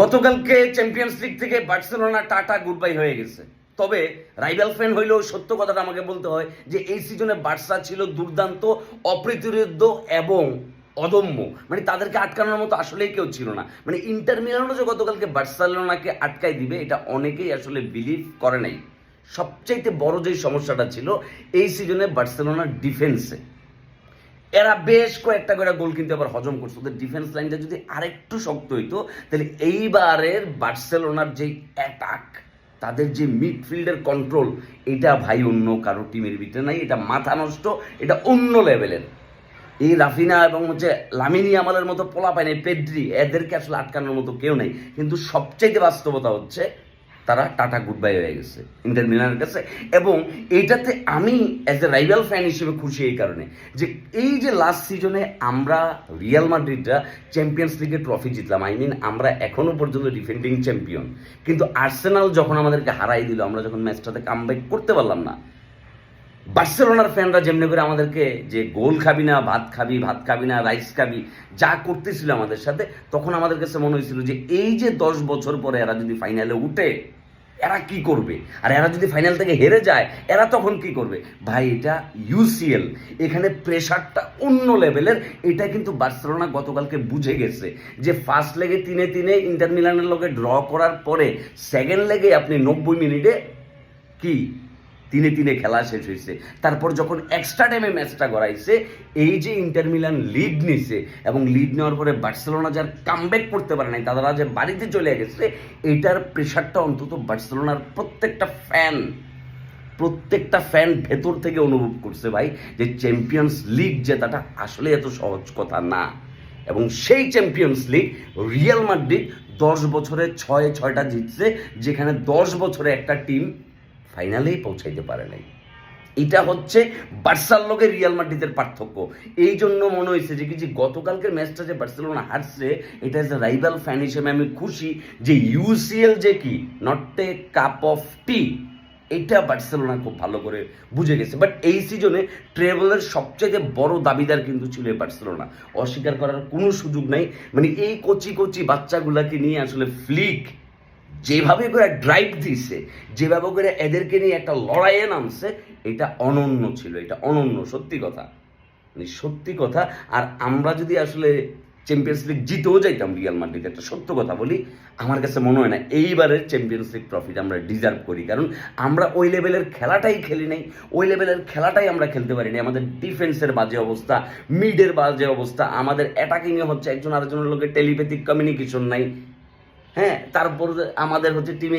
গতকালকে champions league থেকে Barcelona tata good bye হয়ে গেছে। তবে রাইভাল ফ্যান হইলেও সত্য কথাটা আমাকে বলতে হয় যে এই সিজনে বার্সা ছিল দুর্দান্ত অপ্রতিরোধ্য এবং অদম্য। মানে তাদেরকে আটকানোর মতো আসলেই কেউ ছিল না। মানে ইন্টার মিলানো যে গতকালকে বার্সেলোনাকে আটকাই দিবে, এটা অনেকেই আসলে বিলিভ করে নাই। সবচাইতে বড় যেই সমস্যাটা ছিল, এই সিজনে বার্সেলোনার ডিফেন্সে এরা বেশ কয়েকটা করে গোল কিন্তু আবার হজম করছে। ওদের ডিফেন্স লাইনটা যদি আরেকটু শক্ত হইতো, তাহলে এইবারের বার্সেলোনার যে অ্যাটাক তাদের যে মিডফিল্ডের কন্ট্রোল এটা ভাই অন্য কারও টিমের ভিতরে নাই, এটা মাথা নষ্ট, এটা অন্য লেভেলের এই রাফিনা এবং হচ্ছে লামিনী আমালের মতো পোলা পায় পেড্রি, এদেরকে আসলে আটকানোর মতো কেউ নেই। কিন্তু সবচাইতে বাস্তবতা হচ্ছে তারা টাটা গুড বাই হয়ে গেছে, ইন্টার মিলানের কাছে। এবং এইটাতে আমি অ্যাজ এ রাইভাল ফ্যান হিসেবে খুশি এই কারণে যে এই যে লাস্ট সিজনে আমরা রিয়াল মাদ্রিদরা চ্যাম্পিয়ন্স লিগে ট্রফি জিতলাম আই মিন আমরা এখনও পর্যন্ত ডিফেন্ডিং চ্যাম্পিয়ন কিন্তু আর্সেনাল যখন আমাদেরকে হারাই দিল, আমরা যখন ম্যাচটাতে কামব্যাক করতে পারলাম না বার্সেলোনার ফ্যানরা যেমনি করে আমাদেরকে যে গোল খাবি না, ভাত খাবি ভাত খাবি না, রাইস খাবি, যা করতেছিল আমাদের সাথে, তখন আমাদের কাছে মনে হয়েছিল যে এই যে দশ বছর পরে এরা যদি ফাইনালে উঠে, এরা কি করবে? আর এরা যদি ফাইনাল থেকে হেরে যায়, এরা তখন কি করবে? ভাই, এটা ইউসিএল এখানে প্রেশারটা অন্য লেভেলের, এটা কিন্তু বার্সেলোনা গতকালকে বুঝে গেছে যে ফার্স্ট লেগে তিনে তিনে ইন্টার মিলানের লগে ড্র করার পরে সেকেন্ড লেগে আপনি নব্বই মিনিটে কি তিনে তিনে খেলা শেষ হয়েছে তারপর যখন এক্সট্রা টাইমে ম্যাচটা গড়াইছে, এই যে ইন্টার মিলান লিড নিছে এবং লিড নেওয়ার পরে বার্সেলোনা যার কামব্যাক করতে পারে নাই, তারা যে বাড়িতে চলে গেছে, এটার প্রেশারটা অন্তত বার্সেলোনার প্রত্যেকটা ফ্যান প্রত্যেকটা ফ্যান ভেতর থেকে অনুভব করছে ভাই, যে চ্যাম্পিয়ন্স লিগ জেতাটা আসলে এত সহজ কথা না। এবং সেই চ্যাম্পিয়ন্স লিগ রিয়াল মাদ্রিদ দশ বছরে ছয় ছয়টা জিতছে, যেখানে দশ বছরে একটা টিম ফাইনালেই পৌঁছাইতে পারে নাই। এটা হচ্ছে বার্সার লোকের রিয়াল মাদ্রিদের পার্থক্য। এই জন্য মনে হয়েছে যে কি যে গতকালকের ম্যাচটা যে বার্সেলোনা হারছে, এটা এজ এ রাইভাল ফ্যান হিসেবে আমি খুশি যে ইউসিএল যে কি? Not a cup of tea এটা বার্সেলোনা খুব ভালো করে বুঝে গেছে। বাট এই সিজনে ট্রেভেলের সবচেয়ে বড় দাবিদার কিন্তু ছিল এই বার্সেলোনা। অস্বীকার করার কোনো সুযোগ নাই। মানে এই কচি কচি বাচ্চাগুলাকে নিয়ে আসলে ফ্লিক যেভাবে করে ড্রাইভ দিছে, যেভাবে করে এদেরকে নিয়ে একটা লড়াইয়ে নামছে, এটা অনন্য ছিল, এটা অনন্য, সত্যি কথা। মানে সত্যি কথা, আর আমরা যদি আসলে চ্যাম্পিয়ন্স লিগ জিতেও যাইতাম রিয়াল মাদ্রিদ একটা সত্য কথা বলি, আমার কাছে মনে হয় না এইবারের চ্যাম্পিয়ন্স লিগ ট্রফিটা আমরা ডিজার্ভ করি, কারণ আমরা ওই লেভেলের খেলাটাই খেলি নাই, ওই লেভেলের খেলাটাই আমরা খেলতে পারিনি আমাদের ডিফেন্সের বাজে অবস্থা মিডের বাজে অবস্থা, আমাদের অ্যাটাকিংয়ে হচ্ছে একজন আরেকজনের লোকের টেলিপ্যাথিক কমিউনিকেশন নাই। হ্যাঁ তারপর আমাদের হচ্ছে টিমে